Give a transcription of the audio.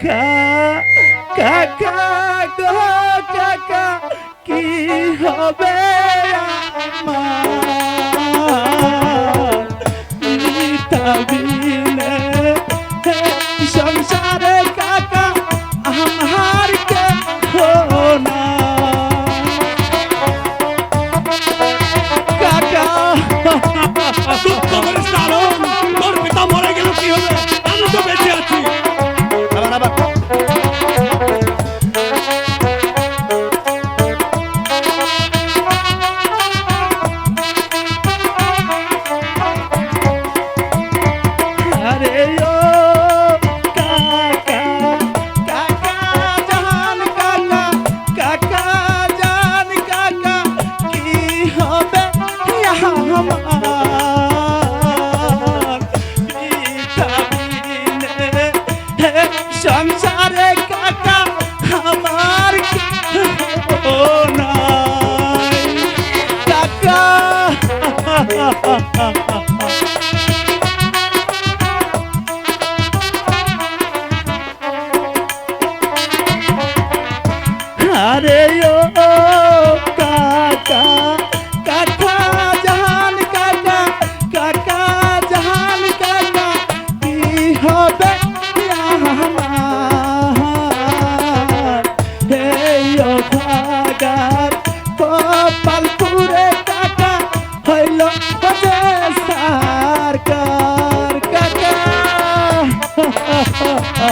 কাকা কাকা গো কাকা কি হবে আমার? মিতাবিলে সংসারে কাকা। আমার কে কাকা uh